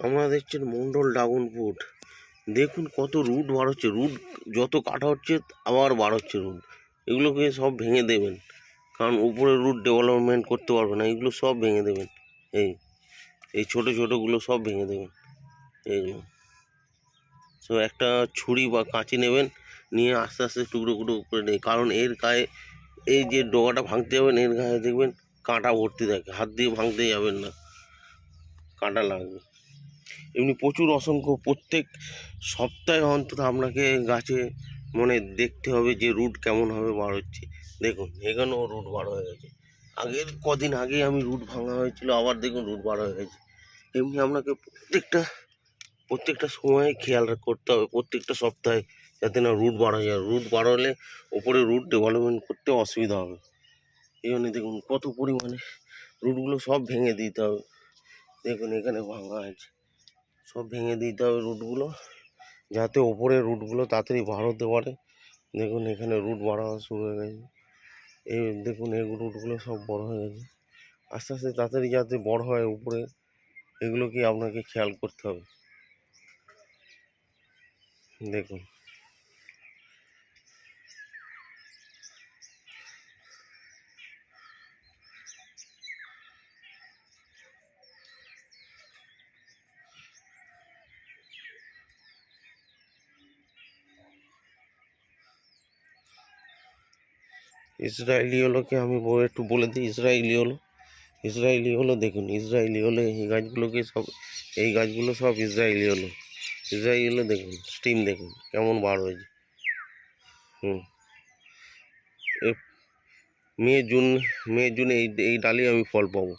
আমরা দেখছেন Mondal dragon fruit দেখুন কত রুট বার হচ্ছে, রুট যত কাটা হচ্ছে আবার বার হচ্ছে রুট। এগুলোকে সব ভেঙে দেবেন। কারণ উপরে রুট ডেভেলপমেন্ট করতে পারবে না, এগুলো সব ভেঙে দেবেন। এই এই ছোটো ছোটোগুলো সব ভেঙে দেবেন। এইগুলো। তো একটা ছুরি বা কাঁচি নেবেন, নিয়ে আস্তে আস্তে টুকরো টুকরো করে নেই কারণ এর গায়ে, এই যে ডগাটা ভাঙতে যাবেন, এর গায়ে দেখবেন কাঁটা ভর্তি থাকে, হাত দিয়ে ভাঙতে যাবেন না। কাঁটা লাগবে। এমনি প্রচুর অসংখ্য, প্রত্যেক সপ্তাহে অন্তত আপনাকে গাছে মানে দেখতে হবে যে রুট কেমনভাবে বার হচ্ছে। দেখুন, এখানেও রুট বার হয়ে গেছে। আগের কদিন আগে আমি রুট ভাঙা হয়েছিল, আবার দেখুন রুট বার হয়ে গেছে। এমনি আপনাকে প্রত্যেকটা প্রত্যেকটা সময়ে খেয়াল করতে হবে, প্রত্যেকটা সপ্তাহে যাতে না রুট বাড়া যায়। রুট বাড়ালে ওপরে রুট ডেভেলপমেন্ট করতে অসুবিধা হবে। এই জন্য দেখুন কত পরিমাণে রুটগুলো সব ভেঙে দিতে হবে। দেখুন, এখানে ভাঙা আছে সব ভেঙে দিতে হবে রুটগুলো, যাতে ওপরে রুটগুলো তাড়াতাড়ি বার হতে পারে। দেখুন, এখানে রুট বাড়া শুরু হয়ে গেছে। এই দেখুন, এই রুটগুলো সব বড় হয়ে গেছে। আস্তে আস্তে তাড়াতাড়ি যাতে বড় হয় উপরে, এগুলোকে আপনাকে খেয়াল করতে হবে। দেখুন। ইসরায়েলি হলোকে আমি একটু বলে দিই, ইসরায়েলি হলো। ইসরায়েলি হলো দেখুন, ইসরায়েলি হলো এই গাছগুলোকে সব এই গাছগুলো সব ইসরায়েলি হলো। ইসরায়েলি হলো দেখুন স্টিম দেখুন, কেমন বার হয়েছে। হুম। মে, জুন মে, জুনে এই এই ডালে আমি ফল পাবো।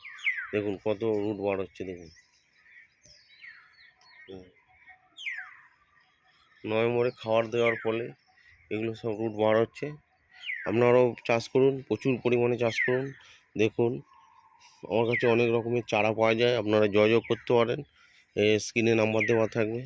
দেখুন কত রুট বার হচ্ছে দেখুন। নভেম্বরে খাবার দেওয়ার ফলে এগুলো সব রুট বার হচ্ছে। আপনারাও চাষ করুন, প্রচুর পরিমাণে চাষ করুন, দেখুন। আমার কাছে অনেক রকমের চারা পাওয়া যায়, আপনারা যোগাযোগ করতে পারেন স্ক্রিনে নাম্বার দেওয়া থাকবে।